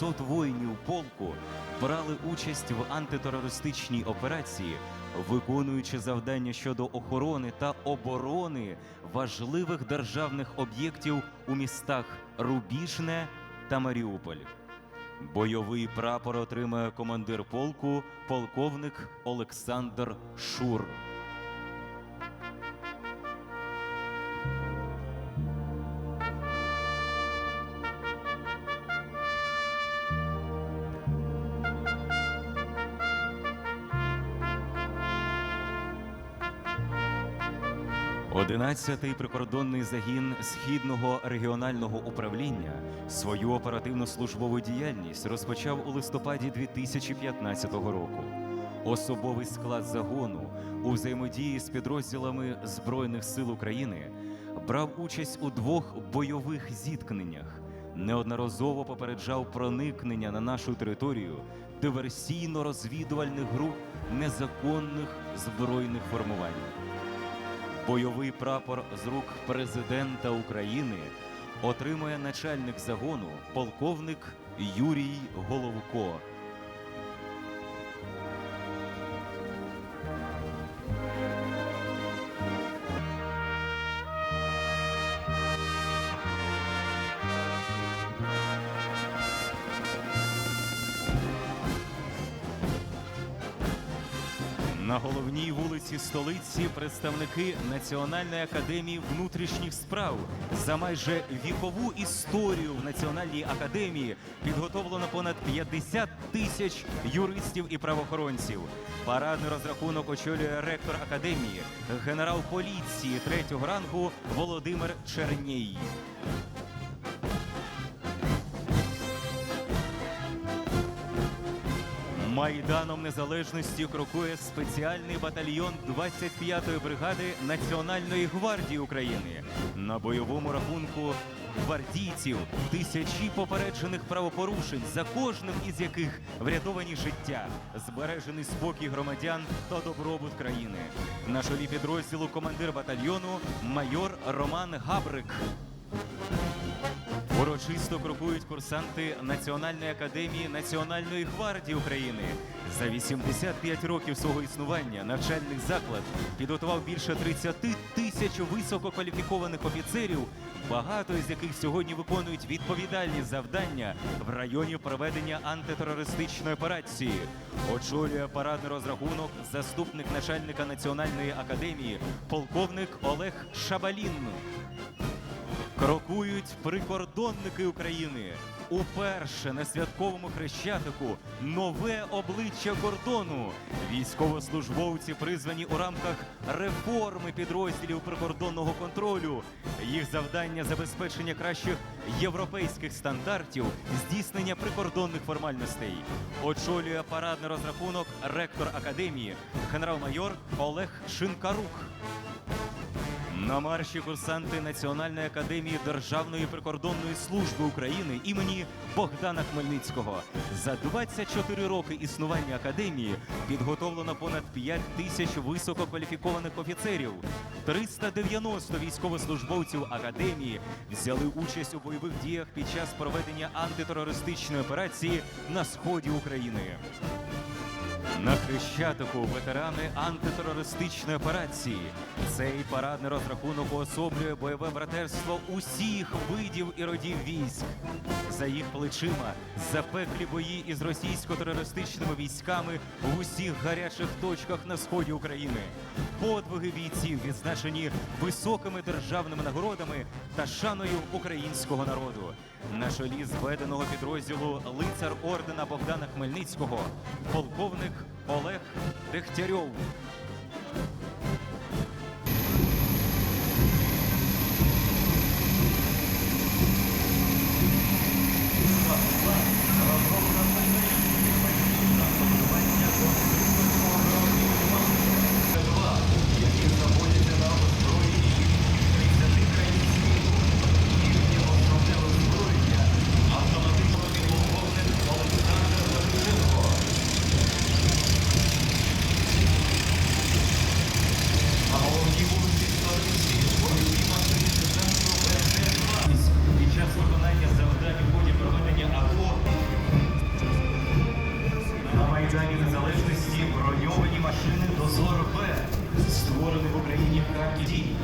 200 воїнів полку брали участь в антитерористичній операції, виконуючи завдання щодо охорони та оборони важливих державних об'єктів у містах Рубіжне та Маріуполь. Бойовий прапор отримає командир полку, полковник Олександр Шур. Одинадцятий прикордонний загін Східного регіонального управління свою оперативну службову діяльність розпочав у листопаді 2015 року. Особовий склад загону у взаємодії з підрозділами Збройних сил України брав участь у двох бойових зіткненнях, неодноразово попереджав проникнення на нашу територію диверсійно-розвідувальних груп незаконних збройних формувань. Бойовий прапор з рук президента України отримує начальник загону полковник Юрій Головко. На головній вулиці столиці представники Національної академії внутрішніх справ за майже вікову історію в Національній академії підготовлено понад 50 тисяч юристів і правоохоронців. Парадний розрахунок очолює ректор академії, генерал поліції третього рангу Володимир Чернєй. Майданом Незалежності крокує спеціальний батальйон 25-ї бригади Національної гвардії України. На бойовому рахунку гвардійців тисячі попереджених правопорушень, за кожним із яких врятовані життя, збережений спокій громадян та добробут країни. На чолі підрозділу командир батальйону майор Роман Габрик. Урочисто крокують курсанти Національної академії Національної гвардії України. За 85 років свого існування навчальний заклад підготував більше 30 тисяч висококваліфікованих офіцерів, багато із яких сьогодні виконують відповідальні завдання в районі проведення антитерористичної операції. Очолює парадний розрахунок заступник начальника Національної академії, полковник Олег Шабалін. Крокують прикордонники України. Уперше на святковому хрещатику нове обличчя кордону. Військовослужбовці призвані у рамках реформи підрозділів прикордонного контролю. Їх завдання забезпечення кращих європейських стандартів, здійснення прикордонних формальностей. Очолює парадний розрахунок ректор академії, генерал-майор Олег Шинкарук. На марші курсанти Національної академії Державної прикордонної служби України імені Богдана Хмельницького. За 24 роки існування академії підготовлено понад 5 тисяч висококваліфікованих офіцерів. 390 військовослужбовців академії взяли участь у бойових діях під час проведення антитерористичної операції на сході України. На Хрещатику ветерани антитерористичної операції. Цей парадний розрахунок уособлює бойове братерство усіх видів і родів військ. За їх плечима запеклі бої із російсько-терористичними військами в усіх гарячих точках на сході України. Подвиги бійців відзначені високими державними нагородами та шаною українського народу. На чолі зведеного підрозділу лицар ордена Богдана Хмельницького, полковник Олег Дегтярьов. 刚一进